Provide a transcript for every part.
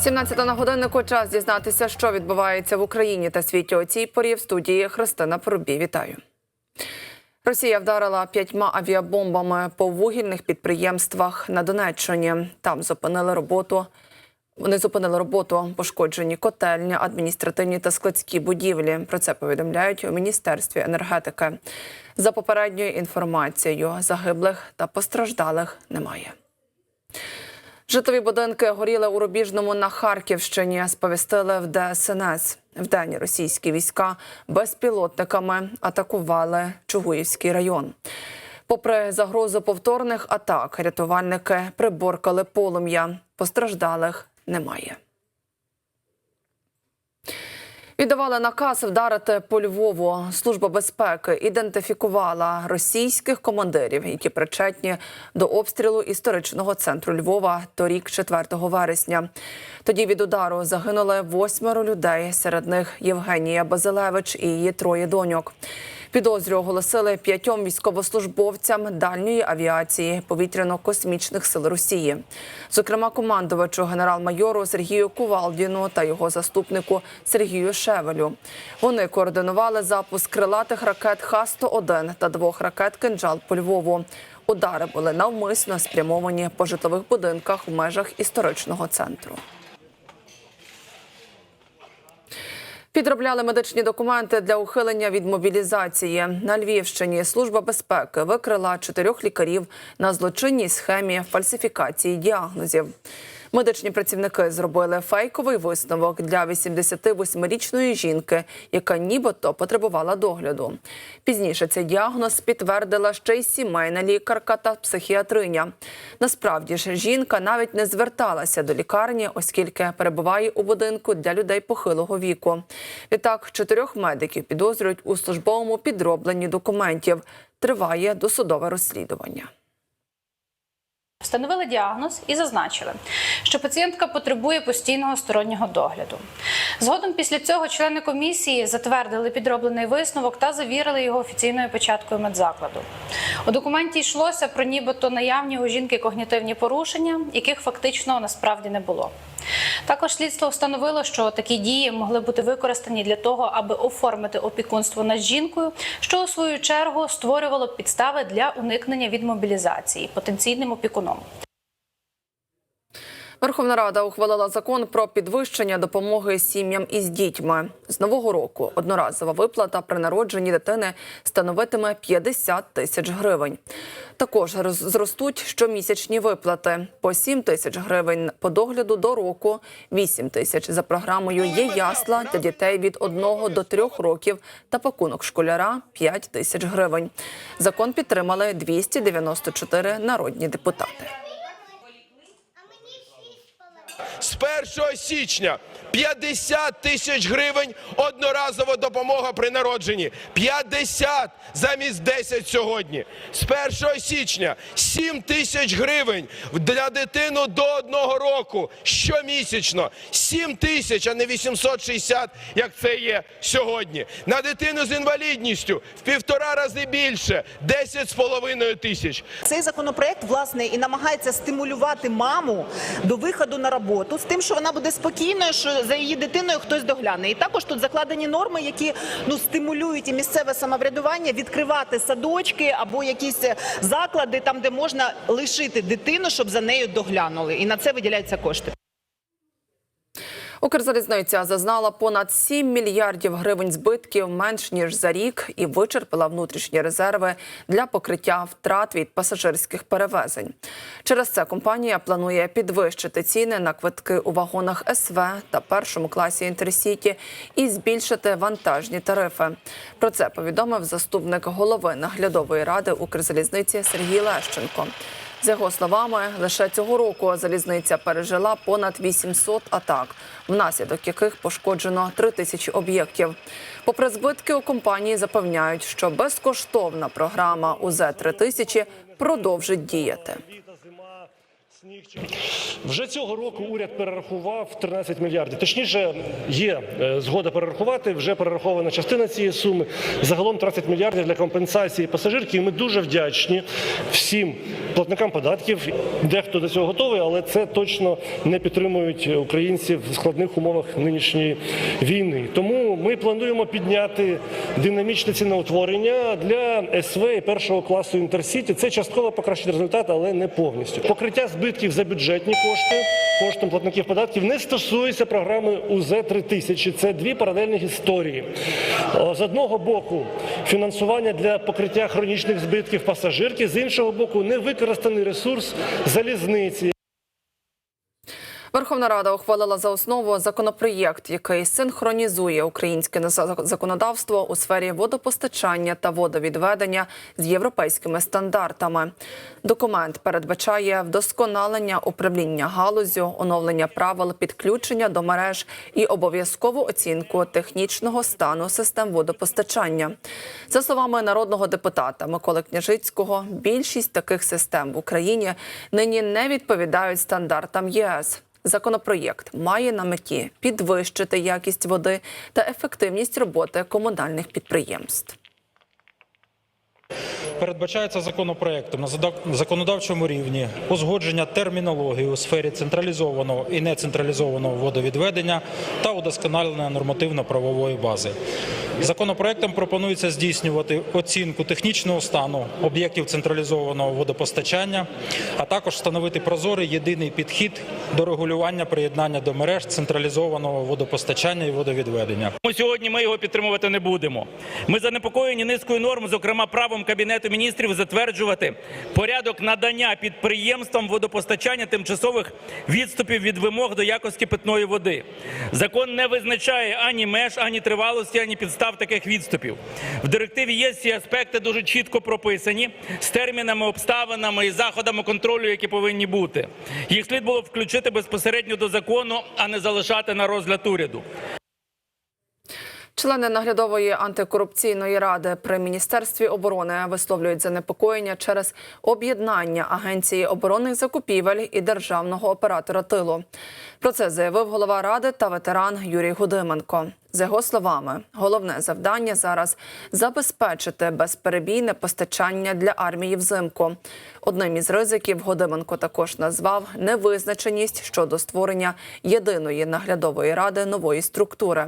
17 на годиннику час дізнатися, що відбувається в Україні та світі у цій порі в студії Христина Порубій. Вітаю. Росія вдарила п'ятьма авіабомбами по вугільних підприємствах на Донеччині. Там зупинили роботу. Вони зупинили роботу, пошкоджені котельня, адміністративні та складські будівлі. Про це повідомляють у міністерстві енергетики. За попередньою інформацією, загиблих та постраждалих немає. Житлові будинки горіли у Рубіжному на Харківщині. Сповістили в ДСНС. Вдень російські війська безпілотниками атакували Чугуївський район. Попри загрозу повторних атак, рятувальники приборкали полум'я. Постраждалих немає. Віддавали наказ вдарити по Львову. Служба безпеки ідентифікувала російських командирів, які причетні до обстрілу історичного центру Львова торік, 4 вересня. Тоді від удару загинули восьмеро людей. Серед них Євгенія Базилевич і її троє доньок. Підозрю оголосили п'ятьом військовослужбовцям дальньої авіації повітряно-космічних сил Росії, зокрема командувачу генерал-майору Сергію Кувалдіну та його заступнику Сергію Шевелю. Вони координували запуск крилатих ракет Х-101 та двох ракет «Кинджал» по Львову. Удари були навмисно спрямовані по житлових будинках в межах історичного центру. Підробляли медичні документи для ухилення від мобілізації. На Львівщині служба безпеки викрила чотирьох лікарів на злочинній схемі фальсифікації діагнозів. Медичні працівники зробили фейковий висновок для 88-річної жінки, яка нібито потребувала догляду. Пізніше цей діагноз підтвердила ще й сімейна лікарка та психіатриня. Насправді ж жінка навіть не зверталася до лікарні, оскільки перебуває у будинку для людей похилого віку. Відтак, чотирьох медиків підозрюють у службовому підробленні документів. Триває досудове розслідування. Встановили діагноз і зазначили, що пацієнтка потребує постійного стороннього догляду. Згодом після цього члени комісії затвердили підроблений висновок та завірили його офіційною печаткою медзакладу. У документі йшлося про нібито наявні у жінки когнітивні порушення, яких фактично насправді не було. Також слідство встановило, що такі дії могли бути використані для того, аби оформити опікунство над жінкою, що у свою чергу створювало підстави для уникнення від мобілізації потенційним опікуном. Верховна Рада ухвалила закон про підвищення допомоги сім'ям із дітьми. З нового року одноразова виплата при народженні дитини становитиме 50 тисяч гривень. Також зростуть щомісячні виплати по 7 тисяч гривень по догляду до року, 8 тисяч за програмою є ясла для дітей від 1 до 3 років та пакунок школяра 5 тисяч гривень. Закон підтримали 294 народні депутати. З 1 січня 50 тисяч гривень одноразова допомога при народженні. 50 замість 10 сьогодні. З 1 січня 7 тисяч гривень для дитину до одного року щомісячно. 7 тисяч, а не 860, як це є сьогодні. На дитину з інвалідністю в півтора рази більше 10 з половиною тисяч. Цей законопроект власне і намагається стимулювати маму до виходу на роботу з тим, що вона буде спокійною, що за її дитиною хтось догляне. І також тут закладені норми, які ну стимулюють і місцеве самоврядування відкривати садочки або якісь заклади, там де можна лишити дитину, щоб за нею доглянули. І на це виділяються кошти. Укрзалізниця зазнала понад 7 мільярдів гривень збитків менш ніж за рік і вичерпала внутрішні резерви для покриття втрат від пасажирських перевезень. Через це компанія планує підвищити ціни на квитки у вагонах СВ та першому класі інтерсіті і збільшити вантажні тарифи. Про це повідомив заступник голови наглядової ради Укрзалізниці Сергій Лещенко. За його словами, лише цього року залізниця пережила понад 800 атак, внаслідок яких пошкоджено 3 тисячі об'єктів. Попри збитки у компанії запевняють, що безкоштовна програма УЗ 3000 продовжить діяти. Вже цього року уряд перерахував 13 мільярдів. Точніше, є е, згода перерахувати. Вже перерахована частина цієї суми. Загалом 30 мільярдів для компенсації пасажирки. І ми дуже вдячні всім платникам податків. Дехто до цього готовий, але це точно не підтримують українців в складних умовах нинішньої війни. Тому ми плануємо підняти динамічне ціноутворення для СВ і першого класу інтерсіті. Це частково покращить результат, але не повністю. Покриття збитків за бюджетні кошти коштом платників податків не стосується програми УЗ 3000 Це дві паралельні історії. З одного боку, фінансування для покриття хронічних збитків пасажирки, з іншого боку, невикористаний ресурс залізниці. Верховна Рада ухвалила за основу законопроєкт, який синхронізує українське законодавство у сфері водопостачання та водовідведення з європейськими стандартами. Документ передбачає вдосконалення управління галузю, оновлення правил підключення до мереж і обов'язкову оцінку технічного стану систем водопостачання. За словами народного депутата Миколи Княжицького, більшість таких систем в Україні нині не відповідають стандартам ЄС. Законопроєкт має на меті підвищити якість води та ефективність роботи комунальних підприємств. Передбачається законопроектом на законодавчому рівні узгодження термінології у сфері централізованого і нецентралізованого водовідведення та удосконалення нормативно-правової бази. Законопроектом пропонується здійснювати оцінку технічного стану об'єктів централізованого водопостачання, а також встановити прозорий єдиний підхід до регулювання приєднання до мереж централізованого водопостачання і водовідведення. Сьогодні ми його підтримувати не будемо. Ми занепокоєні низкою норм, зокрема правом Кабінету міністрів затверджувати порядок надання підприємствам водопостачання тимчасових відступів від вимог до якості питної води. Закон не визначає ані меж, ані тривалості, ані підстав таких відступів. В директиві є ці аспекти дуже чітко прописані з термінами, обставинами і заходами контролю, які повинні бути. Їх слід було включити безпосередньо до закону, а не залишати на розгляд уряду. Члени наглядової антикорупційної ради при міністерстві оборони висловлюють занепокоєння через об'єднання агенції оборонних закупівель і державного оператора тилу. Про це заявив голова ради та ветеран Юрій Гудименко. За його словами, головне завдання зараз забезпечити безперебійне постачання для армії взимку. Одним із ризиків Годименко також назвав невизначеність щодо створення єдиної наглядової ради нової структури.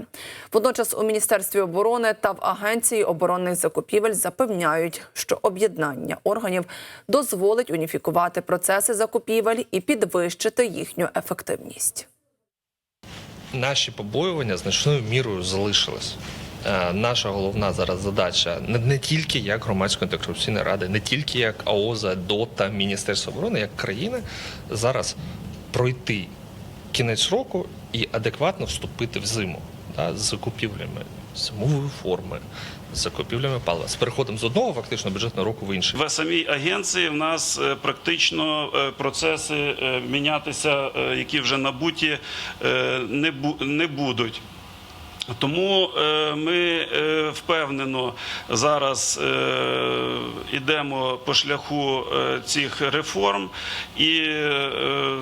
Водночас у міністерстві оборони та в агенції оборонних закупівель запевняють, що об'єднання органів дозволить уніфікувати процеси закупівель і підвищити їхню ефективність. Наші побоювання значною мірою залишились. Е, Наша головна зараз задача не, тільки як громадської антикорупційної ради, не тільки як АОЗа, ДОТа, Міністерство оборони, як країни зараз пройти кінець року і адекватно вступити в зиму да, з закупівлями зимової форми, з закупівлями палива, з переходом з одного фактично бюджетного року в інший. В самій агенції в нас е, практично е, процеси е, мінятися, які вже набуті, не бу- не будуть. Тому е, ми е, впевнено зараз е, йдемо по шляху е, цих реформ, і, е,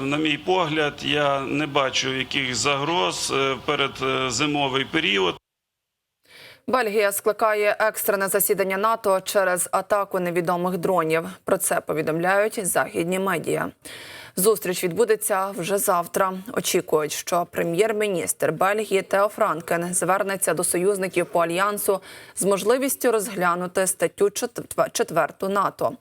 на мій погляд, я не бачу яких загроз е, перед е, зимовий період. Бельгія скликає екстрене засідання НАТО через атаку невідомих дронів. Про це повідомляють західні медіа. Зустріч відбудеться вже завтра. Очікують, що прем'єр-міністр Бельгії Тео Франкен звернеться до союзників по альянсу з можливістю розглянути статтю 4 НАТО.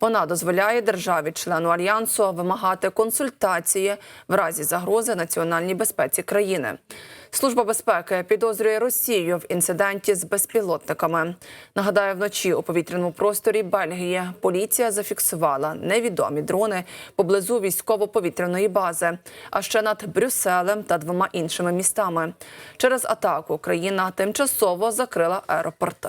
Вона дозволяє державі-члену альянсу вимагати консультації в разі загрози національній безпеці країни. Служба безпеки підозрює Росію в інциденті з безпілотниками. Нагадаю, вночі у повітряному просторі Бельгії поліція зафіксувала невідомі дрони поблизу військово-повітряної бази, а ще над Брюсселем та двома іншими містами. Через атаку країна тимчасово закрила аеропорти.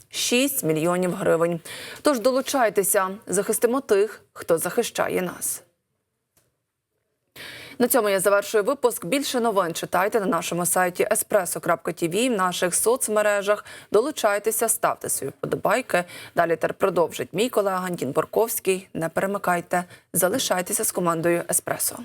6 мільйонів гривень. Тож долучайтеся, захистимо тих, хто захищає нас. На цьому я завершую випуск. Більше новин читайте на нашому сайті espresso.tv, в наших соцмережах. Долучайтеся, ставте свої вподобайки. Далі тер продовжить мій колега Антін Борковський. Не перемикайте, залишайтеся з командою Еспресо.